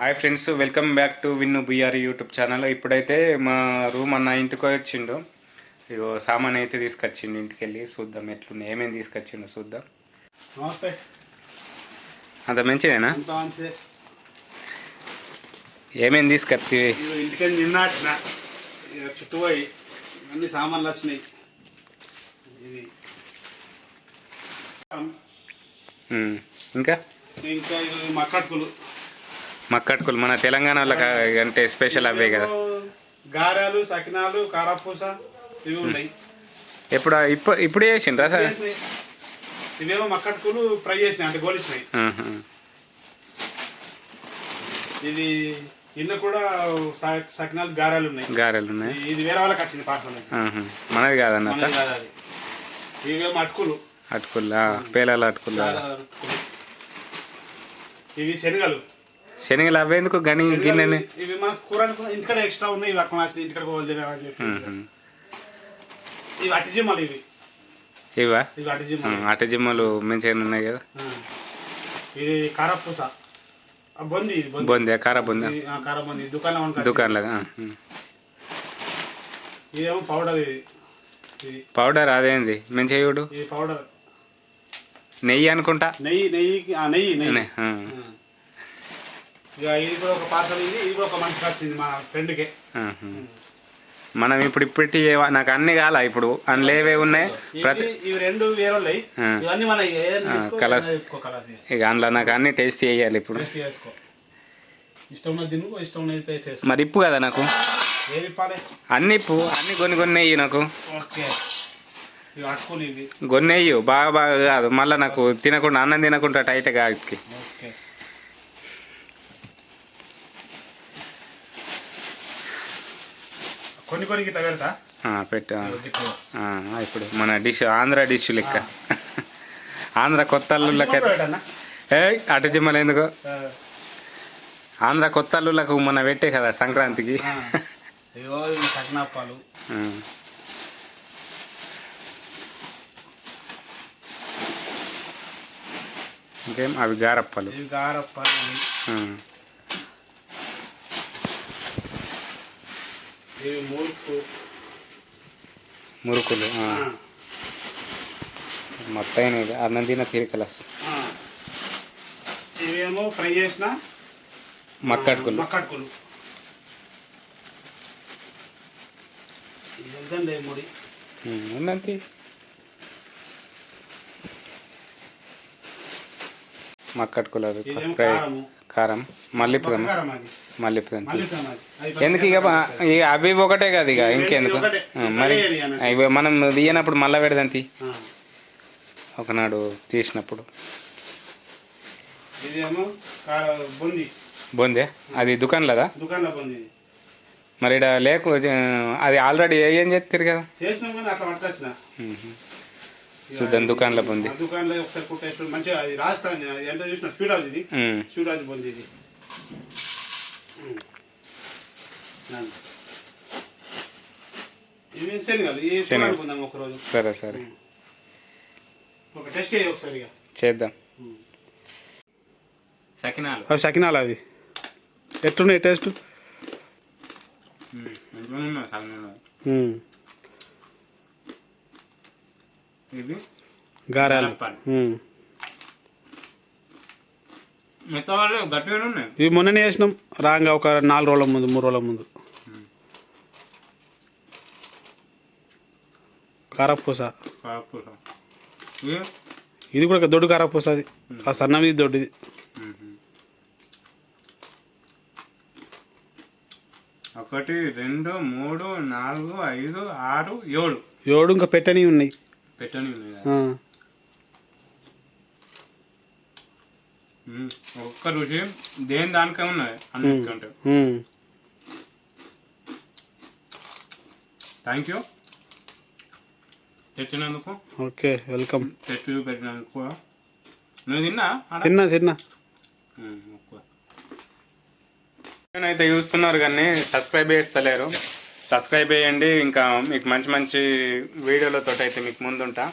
Hi friends welcome back to Vinnu Buyyar YouTube channel ఇప్పుడైతే మా room అన్న ఇంటికి వచ్చిండు. ఇగో సామాన్ అయితే తీసుకొచ్చిండు ఇంటికి వెళ్ళి చూద్దాం ఎట్లున్నాయి ఏమేమి తీసుకొచ్చిండు చూద్దాం. నమస్తే. అంత మంచిదేనా? ఏమేమి తీసుకొచ్చి? ఇంటికి నిన్న వచ్చిన ఇక చుట్టూ పోయి అన్ని సామాన్లు వచ్చినాయి. ఇది. ఇంకా? ఇంకా ఇవి మక్కట్టుకులు మన తెలంగాణ వాళ్ళకి అంటే స్పెషల్ అవే కదా. గారెలు సకినాలు కారపూస ఇవి ఉన్నాయి. ఎప్పుడు ఇప్పుడు ఇప్పుడు చేసిండ్రా సార్. ఇవేమో మక్కట్టుకులు ఫ్రై చేసినాయి అంటే గోలిచ్చినాయి. ఇది ఇన్న కూడా సకినాలు గారెలు ఉన్నాయి. గారెలు ఉన్నాయి. ఇది- వేరే వాళ్ళకి వచ్చింది పార్సల్. మనది కాదన్నట్ట మనది కాదు అది. ఇవేమో అటుకులు. అటుకుల్లా పేలాల అటుకుల్లా అటుకులు. ఇవి శనగలు. శనగలు అవేందుకు గని గిన్నెని? ఇవి మన కూర ఇంటికాడ ఎక్స్ట్రా ఉన్నాయి ఇవి అక్కడ మార్చిన ఇంటికాడ పోవాలి అని చెప్పి. ఆహా. ఇవి అట్టి జిమ్మలు ఇవి. ఇవా? అట్టి మంచిగా ఉన్నాయి కదా. ఇది కారపూస. బొంది కార బొందా? కార దుకాణంలో ఇదేమో పౌడర్ ఇది. పౌడర్ అదేంది? మంచిగా చూడు. ఇది పౌడర్. నెయ్యి అనుకుంటా. నెయ్యి నెయ్యి నెయ్యి. ఇక ఇది కూడా ఒక పార్సల్ ఇది ఇది కూడా ఒక మనిషికి వచ్చింది మా ఫ్రెండ్కే. ఆహా. మనం ఇప్పుడు ఇప్పటి నాకు అన్ని కాల ఇప్పుడు. అన్ని లేవే ఉన్నాయి. ప్రతి ఇవి రెండు వేరే. ఇవన్నీ మన కలర్స్. ఇక అందులో నాకు అన్ని టేస్ట్ చేయాలి ఇప్పుడు. ఇష్టం ఇష్టం మరి ఇప్పు కదా నాకు? అన్ని ఇప్పు. అన్ని కొన్ని కొన్ని వేయి నాకు. వేయు బాగా బాగా కాదు. మళ్ళీ నాకు తినకుండా అన్నం తినకుండా టైట్ కాకి కొన్ని కొన్ని గిట్ల పెడతా పెట్టు ఇప్పుడు మన డిష్ ఆంధ్ర డిష్ లెక్క. ఆంధ్ర కొత్త అల్లుళ్ళకి? ఏ అటు జిమ్మలు ఎందుకు? ఆంధ్ర కొత్త అల్లుళ్ళకు మొన్న పెట్టే కదా సంక్రాంతికి. ఇంకేం? అవి గారప్పలు. గారప్పాలు ఇవి. మురుకు. మురుకులు మొత్తం ఇది అన్నం తిన తీరికలస్. ఇవేమో ఫ్రై చేసిన మక్కడుకులు. మక్కడుకులు. ఇది ఎంతండి ముడి? ఉందంతి. మక్కడుకులు కారము. కారం. మళ్ళీ. అది. ఎందుకు ఇక అవి ఒకటే కదా ఇక ఇంకెందుకు? మరి మనం తీయనప్పుడు మళ్ళా పెడదంతి. ఒకనాడు తీసినప్పుడు. బుంది. అది దుకాణంలోదా? మరి ఇక్కడ లేకు అది ఆల్రెడీ ఏం చేస్తారు కదా చేసినాం కానీ అట్లా పట్టుకొచ్చిన మ్మ్. చూద్దాం దుకాణంలో ఆ దుకాణంలో ఒకసారి కుట్టేసి మంచిగా అది రాస్తాను నేను. ఎంత చూసిన హౌస్ ఇది. హౌస్ బుంది ఇది. ఇవి శనగలు. ఈ శనగలు. అనుకుందాం ఒకరోజు. సరే సరే. ఒక టెస్ట్ చేయి ఒకసారి ఇక. చేద్దాం. సకినాలు. సకినాలు అవి. ఎట్లున్నాయి టేస్ట్? ఇవి గారాలు. మిగతా వాళ్ళు గట్టిగానే ఉన్నాయి. ఇవి మొన్ననే చేసినాం రాగా ఒక నాలుగు రోజుల ముందు మూడు రోజుల ముందు. కారపూస. కారపూస. ఇది కూడా ఒక దొడ్డు కారపూస అది. ఆ సన్నది దొడ్డుది. ఒకటి రెండు మూడు నాలుగు ఐదు ఆరు ఏడు. ఏడు ఇంకా పెట్టని ఉన్నాయి. పెట్టని ఉన్నాయి కదా ఒక్క రుచి దేని దానికే ఉన్నాయి అన్నిటికంటే. Thank you తెచ్చినందుకు. Okay welcome. Test పెట్టినందుకు నువ్వు తిన్నా? తిన్నా తిన్నా. అయితే చూస్తున్నారు కానీ సబ్స్క్రైబ్ చేస్తలేరు. సబ్స్క్రైబ్ చేయండి. ఇంకా మీకు మంచి మంచి వీడియోలతో అయితే మీకు ముందుంటా.